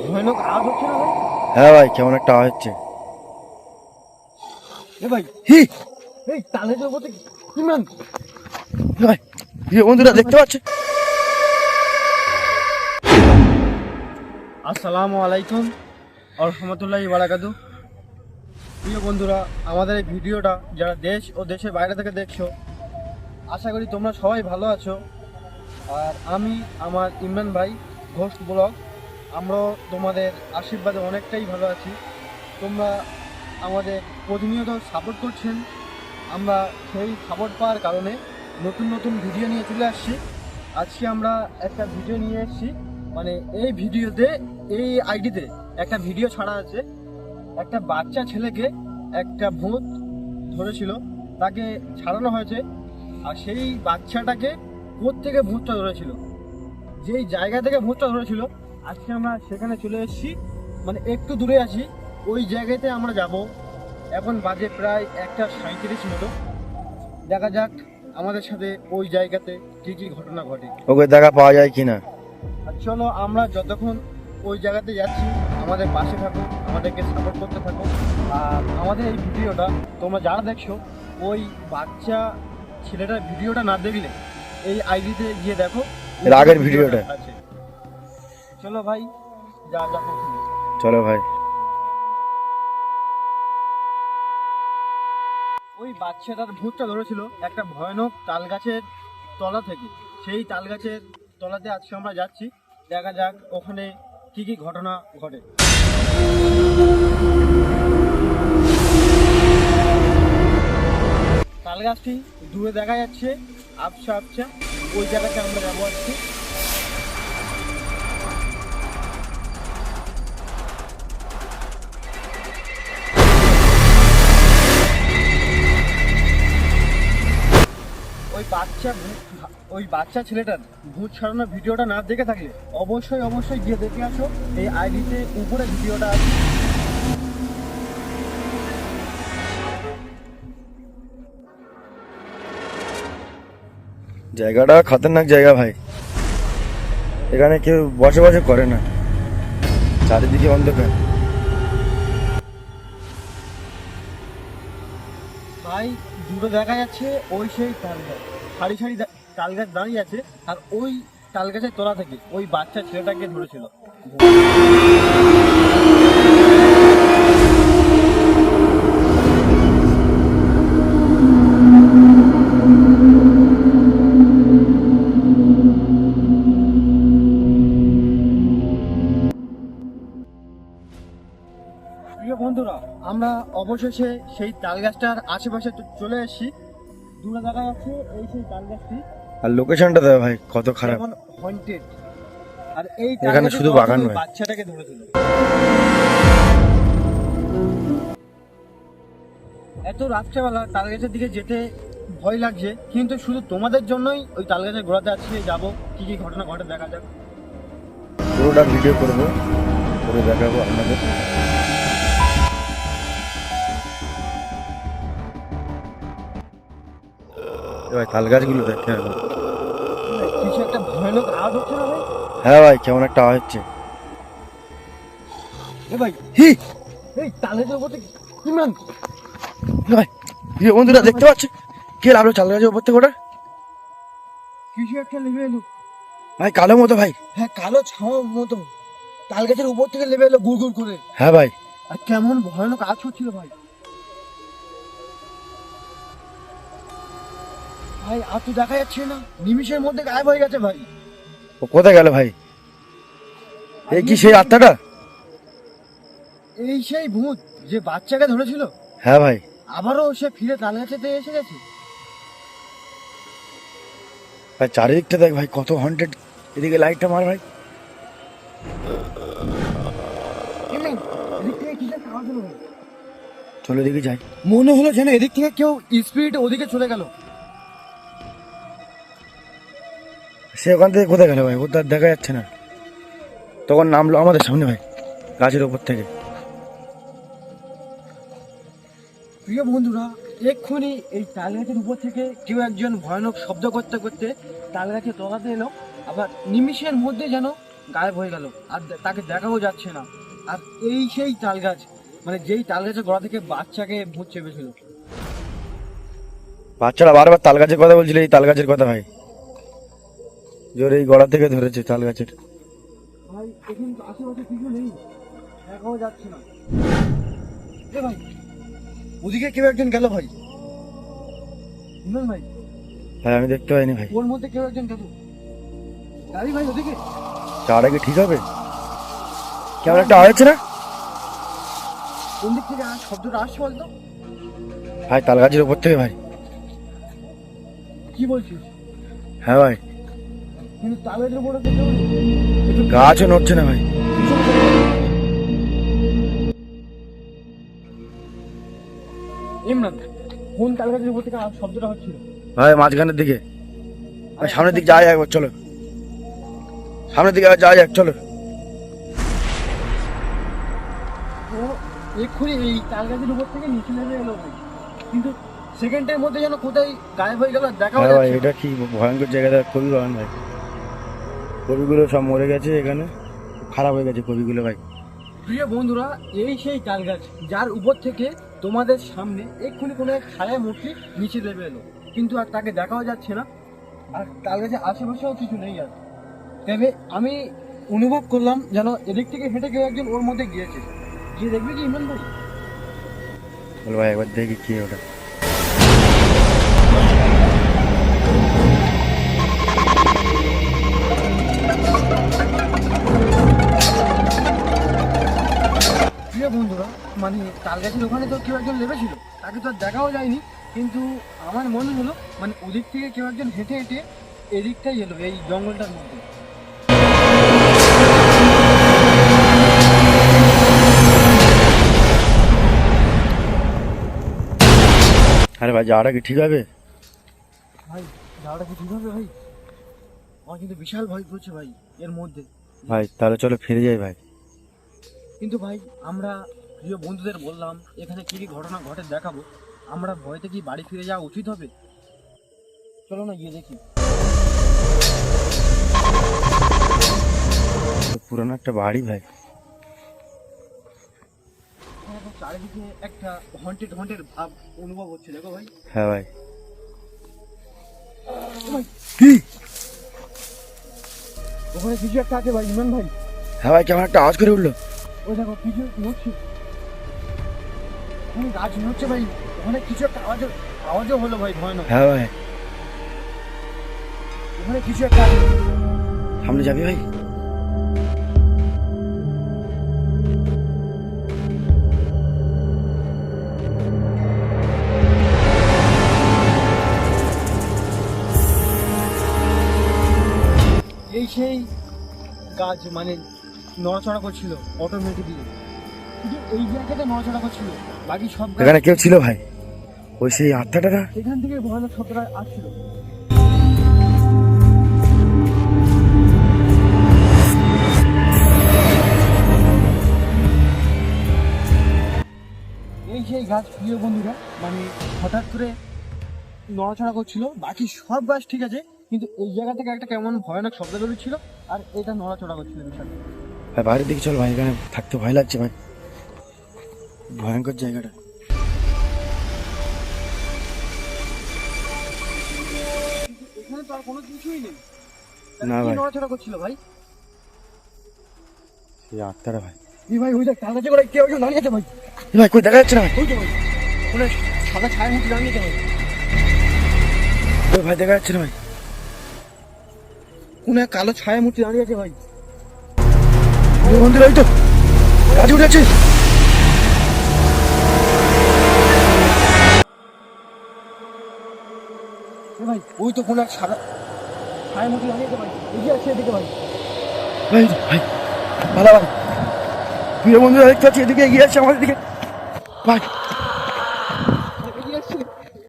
ভয়ানক আওয়াজ হচ্ছে না ভাই? হ্যাঁ ভাই কেমন একটা আওয়াজ হচ্ছে। এ ভাই হি! এই তালে তো বলতে ইমরান! ভাই প্রিয় বন্ধুরা দেখতে পাচ্ছে? আসসালামু আলাইকুম রহমতুল্লাহি বারাকাতু। প্রিয় বন্ধুরা আমাদের এই ভিডিওটা যারা দেশ ও দেশের বাইরে থেকে দেখছ আশা করি তোমরা সবাই ভালো আছো। আর আমি আমার ইমরান ভাই ঘোষ ব্লগ। আমরাও তোমাদের আশীর্বাদে অনেকটাই ভালো আছি। তোমরা আমাদের প্রতিনিয়ত সাপোর্ট করছেন। আমরা সেই সাপোর্ট পাওয়ার কারণে নতুন নতুন ভিডিও নিয়ে চলে আসছি। আজকে আমরা একটা ভিডিও নিয়ে এসেছি। মানে এই ভিডিওতে এই আইডিতে একটা ভিডিও ছাড়া আছে। একটা বাচ্চা ছেলেকে একটা ভূত ধরেছিল, তাকে ছাড়ানো হয়েছে। আর সেই বাচ্চাটাকে থেকে ভূতটা ধরেছিল? যেই জায়গা থেকে ভূতটা ধরেছিল আজকে আমরা সেখানে চলে এসেছি। মানে একটু দূরে আছি। ওই জায়গাতে আমরা যাব। এখন বাজে প্রায় একটা সাঁত্রিশ মতো। দেখা যাক আমাদের সাথে ওই জায়গাতে কী কী ঘটনা ঘটে। ওকে দেখা পাওয়া যায় কিনা। আর চলো আমরা যতক্ষণ ওই জায়গাতে যাচ্ছি আমাদের পাশে থাকো আমাদেরকে সাপোর্ট করতে থাকো। আর আমাদের এই ভিডিওটা তোমরা যারা দেখছ ওই বাচ্চা ছেলেটার ভিডিওটা না দেখলে এই আইডিতে গিয়ে দেখো। এর আগের ভিডিওটা। আছে। চলো ভাই যা যা ওখানে। চলো ভাই। ওই বাচ্চাটার ভূতটা ধরেছিল একটা ভয়ানক তাল গাছের তলা থেকে। সেই তাল গাছের তলাতে আজকে আমরা যাচ্ছি। দেখা যাক ওখানে কি কি ঘটনা ঘটে। তাল গাছটি দূরে দেখা যাচ্ছে আবছা আবছা। ওই জায়গাতে আমরা যাব আজকে। বাচ্চা ওই বাচ্চা ছেলেটার ভূত ছাড়ানোর ভিডিওটা না দেখে থাকলে অবশ্যই অবশ্যই গিয়ে দেখে আসো। এই আইডিতে উপরে ভিডিওটা আছে। জায়গাটা খতরনাক জায়গা ভাই। এখানে কেউ বসবাস করে না। চারিদিকে অন্ধকার। ভাই দূরে দেখা যাচ্ছে ওই সেই গাছ সারি সারি তাল গাছ দাঁড়িয়ে আছে আর ওই তাল গাছের তোলা থেকে ওই বাচ্চা ছেলেটাকে ধরেছিল। প্রিয় বন্ধুরা, আমরা অবশেষে সেই তাল গাছটার আশেপাশে চলে এসেছি। দূরে দেখা যাচ্ছে এই সেই তাল গাছটি আর লোকেশনটা দেয় ভাই কত খারাপ। হন্টেড আর এই এখানে শুধু বাগান নয়। বাচ্চাটাকে ধরেছিল এত রাত্রেবেলা তাল গাছের দিকে যেতে ভয় লাগছে কিন্তু শুধু তোমাদের জন্যই ওই তাল গাছের গোড়াতে আজকে যাব কি কি ঘটনা ঘটে দেখা যাক। পুরোটা ভিডিও করব করে দেখাবো আপনাদের। ভাই তাল গাছগুলো দেখতে হবে। কিছু একটা ভয়ানক আওয়াজ হচ্ছে না ভাই? হ্যাঁ ভাই কেমন একটা আওয়াজ হচ্ছে। এ ভাই হি! এই তালের উপর থেকে ইমরান ভাই প্রিয় বন্ধুরা দেখতে পাচ্ছে? কে লাভলো চাল গাছের উপর থেকে ওটা কিছু একটা নেমে এলো। ভাই কালো মতো ভাই। হ্যাঁ কালো ছাওয়া মতো। তাল গাছের উপর থেকে নেমে এলো গুড় গুড় করে। হ্যাঁ ভাই। আর কেমন ভয়ানক আওয়াজ হচ্ছিল ভাই। ভাই আর তো দেখা যাচ্ছে না? নিমিষের মধ্যে গায়েব হয়ে গেছে ভাই। ও কোথায় গেল ভাই? এই কি সেই আত্মাটা? এই সেই ভূত যে বাচ্চাকে ধরেছিল। হ্যাঁ ভাই। আবারও সে ফিরে তাল গাছেতে এসে গেছে। ভাই চারিদিকটা দেখ ভাই কত হন্টেড এদিকে লাইটটা মার ভাই? চলো এদিকে যাই। মনে হলো যেন এদিক থেকে কেউ স্পিড ওদিকে চলে গেল। সে ওখান থেকে কোথায় গেল ভাই? আর দেখা যাচ্ছে না। তখন নামলো আমাদের সামনে ভাই গাছের ওপর থেকে। প্রিয় বন্ধুরা এক্ষুনি এই তাল গাছের উপর থেকে কেউ একজন ভয়ানক শব্দ করতে করতে তাল গাছের তলাতে এলো। আবার নিমিষের মধ্যে যেন গায়েব হয়ে গেল আর তাকে দেখাও যাচ্ছে না। আর এই সেই তাল গাছ মানে যেই তাল গাছের গোড়া থেকে বাচ্চাকে ভূত চেপেছিল। বাচ্চারা বারবার তাল গাছের কথা বলছিল এই তাল গাছের কথা ভাই। জোরে এই গড়া থেকে ধরেছে তাল গাছের। ভাই এখন তো আশেপাশে কিছু নেই। দেখাও যাচ্ছে না। এ ভাই ওদিকে কেউ একজন গেল ভাই? ভাই? ভাই আমি দেখতে পাইনি ভাই। ওর মধ্যে কেউ একজন গেল। গাড়ি ভাই ওদিকে? যাওয়াটা কি ঠিক হবে। কেমন একটা হয়েছে না? কোন দিক থেকে শব্দটা আসছে বলতো? ভাই তাল গাছের উপর থেকে ভাই। কি বলছিস? হ্যাঁ ভাই। কিন্তু উপরে। একটু গাছও নড়ছে না ভাই? ইমরান কোন তাল গাছের উপর থেকে শব্দটা হচ্ছিল? ভাই মাঝখানের দিকে। সামনের দিকে যাওয়া একবার চলো। সামনের দিকে যাওয়া যাক চলো। ও এক্ষুনি এই তাল গাছের উপর থেকে নিচে নেমে এলো কিন্তু সেকেন্ডের মধ্যে যেন কোথায় গায়েব হয়ে গেল দেখাও হ্যাঁ ভাই এটা কি ভয়ঙ্কর জায়গাটা খুবই ভয়ঙ্কর ভাই কবিগুলো সব মরে গেছে এখানে। খারাপ হয়ে গেছে কবিগুলো ভাই। প্রিয় বন্ধুরা এই সেই তাল গাছ যার উপর থেকে তোমাদের সামনে এক্ষুনি কোনো এক ছায়া মূর্তি নিচে দেবে এলো। কিন্তু আর তাকে দেখাও যাচ্ছে না আর তাল গাছের আশেপাশেও কিছু নেই আর। তবে আমি অনুভব করলাম যেন এদিক থেকে হেঁটে কেউ একজন ওর মধ্যে গিয়েছে। গিয়ে দেখবে কি ইমরান ভাই? ভাই একবার দেখি কি ওটা। মানে তাল গাছের ওখানে তো কেউ একজন লেবেছিল তাকে তো আর দেখাও যায়নি। কিন্তু আমার মনে হলো মানে ওদিক থেকে কেউ একজন হেঁটে হেঁটে এদিকটাই এলো এই জঙ্গলটার মধ্যে। আরে ভাই যাওয়াটা কি ঠিক হবে? ভাই যাওয়াটা কি ঠিক হবে ভাই? আমার কিন্তু বিশাল ভয় করছে ভাই এর মধ্যে। ভাই তাহলে চলো ফিরে যাই ভাই। কিন্তু ভাই আমরা প্রিয় বন্ধুদের বললাম এখানে কী কি ঘটনা ঘটে দেখাবো? আমরা ভয়তে কি বাড়ি ফিরে যাওয়া উচিত হবে? চলো না গিয়ে দেখি। পুরোনো একটা বাড়ি ভাই। চারিদিকে একটা হন্টেড হন্টেড ভাব অনুভব হচ্ছে দেখো ভাই। হ্যাঁ ভাই। কি? ওখানে কিছু একটা আছে ভাই ইমান ভাই। হ্যাঁ ভাই কেমন একটা আওয়াজ করে উঠল। ওই দেখো কিছু ওখানে গাছ নড়ছে ভাই ওখানে কিছু একটা আওয়াজ আওয়াজও হলো ভাই ভয়ানক। হ্যাঁ ভাই। ওখানে কিছু একটা সামনে যাবি ভাই? এই সেই গাছ মানে নড়াচড়া করছিল অটোমেটিকলি এই জায়গাটা নড়াচড়া করছিল বাকি সব এখানে কেউ ছিল ভাই? ওই সেই আত্মাটা না এখান থেকে ভয়ানক শব্দটা আসছিল এই সেই গাছ প্রিয় বন্ধুরা মানে হঠাৎ করে নড়াচড়া করছিল বাকি সব গাছ ঠিক আছে কিন্তু এই জায়গা থেকে একটা কেমন ভয়ানক শব্দ বেরোচ্ছিল আর এটা নড়াচড়া করছিল বিষয়টা। ভাই বাইরের দিকে চল ভাই এখানে থাকতে ভয় লাগছে ভাই। ভয়ঙ্কর জায়গাটা। এখানে তো আর কোনো কিছুই নেই। না ভাই। নড়াচড়া করছিল ভাই? ভাই। এই ভাই ওই দেখ তার কাছে করে কেউ কেউ দাঁড়িয়ে আছে ভাই। এ ভাই কই দেখা যাচ্ছে না ভাই? ওই তো ভাই ওখানে সাদা ছায়া মুখে দাঁড়িয়ে আছে ভাই। দেখা যাচ্ছে না ভাই। কোন কালো ছায়া মূর্তি দাঁড়িয়ে আছে ভাই। মন্দির ওই তো। গাছে উঠে ওই তো কোন এক সাদা ভাই আছে ভাই। এগিয়ে আছে এদিকে ভাই। ভাই ভাই ভালো ভাই প্রিয় বন্ধুরা দেখতে পাচ্ছি এদিকে এগিয়ে আছে আমাদের দিকে। ভাই